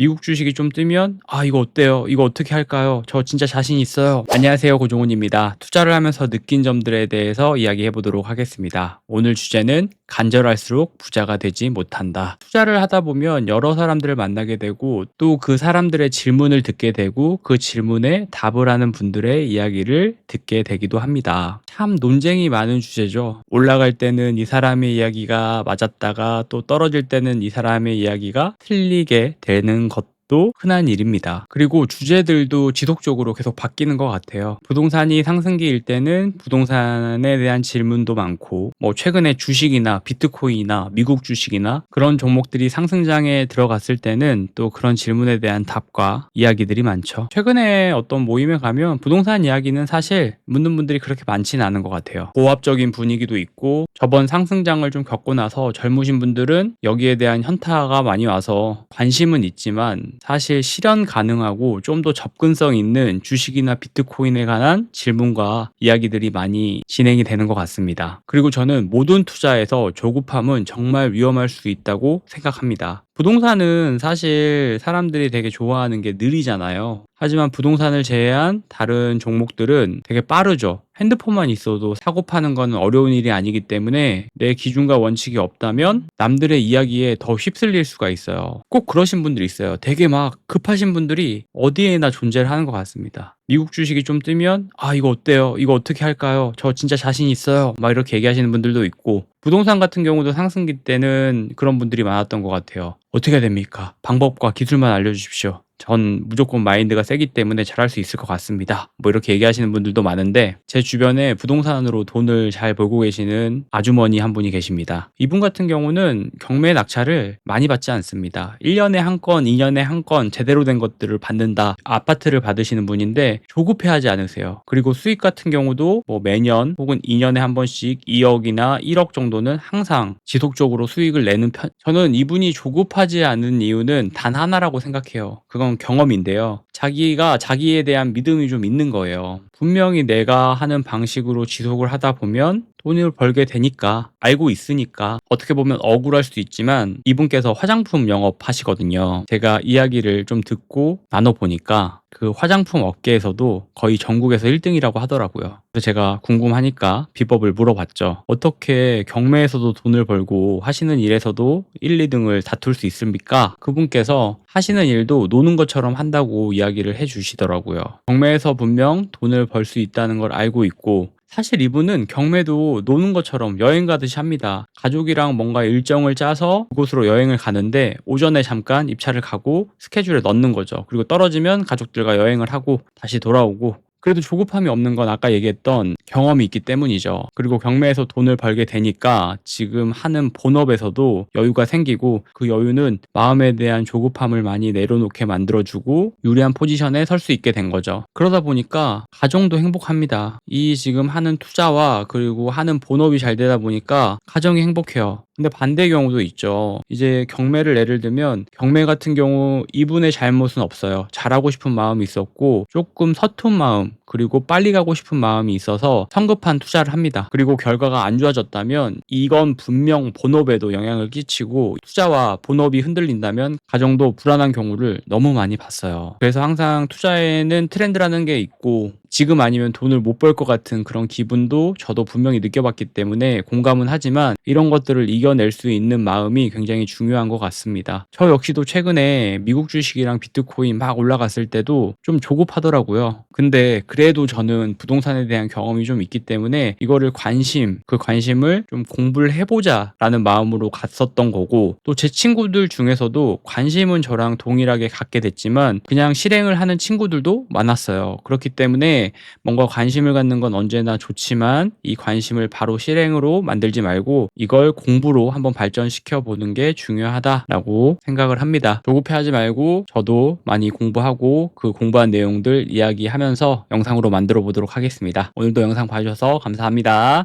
미국 주식이 좀 뜨면 아 이거 어때요? 이거 어떻게 할까요? 저 진짜 자신 있어요. 안녕하세요 고종훈입니다. 투자를 하면서 느낀 점들에 대해서 이야기해 보도록 하겠습니다. 오늘 주제는 간절할수록 부자가 되지 못한다. 투자를 하다 보면 여러 사람들을 만나게 되고 또 그 사람들의 질문을 듣게 되고 그 질문에 답을 하는 분들의 이야기를 듣게 되기도 합니다. 참 논쟁이 많은 주제죠. 올라갈 때는 이 사람의 이야기가 맞았다가 또 떨어질 때는 이 사람의 이야기가 틀리게 되는 것 도 흔한 일입니다. 그리고 주제들도 지속적으로 계속 바뀌는 것 같아요. 부동산이 상승기일 때는 부동산에 대한 질문도 많고, 뭐 최근에 주식이나 비트코인이나 미국 주식이나 그런 종목들이 상승장에 들어갔을 때는 또 그런 질문에 대한 답과 이야기들이 많죠. 최근에 어떤 모임에 가면 부동산 이야기는 사실 묻는 분들이 그렇게 많지는 않은 것 같아요. 고압적인 분위기도 있고, 저번 상승장을 좀 겪고 나서 젊으신 분들은 여기에 대한 현타가 많이 와서 관심은 있지만 사실 실현 가능하고 좀 더 접근성 있는 주식이나 비트코인에 관한 질문과 이야기들이 많이 진행이 되는 것 같습니다. 그리고 저는 모든 투자에서 조급함은 정말 위험할 수 있다고 생각합니다. 부동산은 사실 사람들이 되게 좋아하는 게 느리잖아요. 하지만 부동산을 제외한 다른 종목들은 되게 빠르죠. 핸드폰만 있어도 사고 파는 건 어려운 일이 아니기 때문에 내 기준과 원칙이 없다면 남들의 이야기에 더 휩쓸릴 수가 있어요. 꼭 그러신 분들이 있어요. 되게 막 급하신 분들이 어디에나 존재를 하는 것 같습니다. 미국 주식이 좀 뜨면 아 이거 어때요? 이거 어떻게 할까요? 저 진짜 자신 있어요. 막 이렇게 얘기하시는 분들도 있고 부동산 같은 경우도 상승기 때는 그런 분들이 많았던 것 같아요. 어떻게 됩니까? 방법과 기술만 알려주십시오. 전 무조건 마인드가 세기 때문에 잘할 수 있을 것 같습니다. 뭐 이렇게 얘기하시는 분들도 많은데 제 주변에 부동산으로 돈을 잘 벌고 계시는 아주머니 한 분이 계십니다. 이분 같은 경우는 경매 낙찰을 많이 받지 않습니다. 1년에 한 건, 2년에 한 건 제대로 된 것들을 받는다. 아파트를 받으시는 분인데 조급해하지 않으세요. 그리고 수익 같은 경우도 뭐 매년 혹은 2년에 한 번씩 2억이나 1억 정도는 항상 지속적으로 수익을 내는 편. 저는 이분이 조급하지 않은 이유는 단 하나라고 생각해요. 그건 경험인데요. 자기가 자기에 대한 믿음이 좀 있는 거예요. 분명히 내가 하는 방식으로 지속을 하다 보면 돈을 벌게 되니까 알고 있으니까 어떻게 보면 억울할 수도 있지만 이분께서 화장품 영업 하시거든요. 제가 이야기를 좀 듣고 나눠보니까 그 화장품 업계에서도 거의 전국에서 1등이라고 하더라고요. 그래서 제가 궁금하니까 비법을 물어봤죠. 어떻게 경매에서도 돈을 벌고 하시는 일에서도 1, 2등을 다툴 수 있습니까? 그분께서 하시는 일도 노는 것처럼 한다고 이야기를 해 주시더라고요. 경매에서 분명 돈을 벌 수 있다는 걸 알고 있고 사실 이분은 경매도 노는 것처럼 여행 가듯이 합니다. 가족이랑 뭔가 일정을 짜서 그곳으로 여행을 가는데 오전에 잠깐 입찰을 가고 스케줄에 넣는 거죠. 그리고 떨어지면 가족들과 여행을 하고 다시 돌아오고 그래도 조급함이 없는 건 아까 얘기했던 경험이 있기 때문이죠. 그리고 경매에서 돈을 벌게 되니까 지금 하는 본업에서도 여유가 생기고 그 여유는 마음에 대한 조급함을 많이 내려놓게 만들어주고 유리한 포지션에 설 수 있게 된 거죠. 그러다 보니까 가정도 행복합니다. 이 지금 하는 투자와 그리고 하는 본업이 잘 되다 보니까 가정이 행복해요. 근데 반대 경우도 있죠. 이제 경매를 예를 들면 경매 같은 경우 이분의 잘못은 없어요. 잘하고 싶은 마음이 있었고 조금 서툰 마음 그리고 빨리 가고 싶은 마음이 있어서 성급한 투자를 합니다. 그리고 결과가 안 좋아졌다면 이건 분명 본업에도 영향을 끼치고 투자와 본업이 흔들린다면 가정도 불안한 경우를 너무 많이 봤어요. 그래서 항상 투자에는 트렌드라는 게 있고 지금 아니면 돈을 못 벌 것 같은 그런 기분도 저도 분명히 느껴봤기 때문에 공감은 하지만 이런 것들을 이겨낼 수 있는 마음이 굉장히 중요한 것 같습니다. 저 역시도 최근에 미국 주식이랑 비트코인 막 올라갔을 때도 좀 조급하더라고요. 근데 그 래도 저는 부동산에 대한 경험이 좀 있기 때문에 이거를 관심, 그 관심을 좀 공부를 해보자 라는 마음으로 갔었던 거고 또 제 친구들 중에서도 관심은 저랑 동일하게 갖게 됐지만 그냥 실행을 하는 친구들도 많았어요. 그렇기 때문에 뭔가 관심을 갖는 건 언제나 좋지만 이 관심을 바로 실행으로 만들지 말고 이걸 공부로 한번 발전시켜 보는 게 중요하다라고 생각을 합니다. 조급해하지 말고 저도 많이 공부하고 그 공부한 내용들 이야기하면서 영상으로 만들어 보도록 하겠습니다. 오늘도 영상 봐주셔서 감사합니다.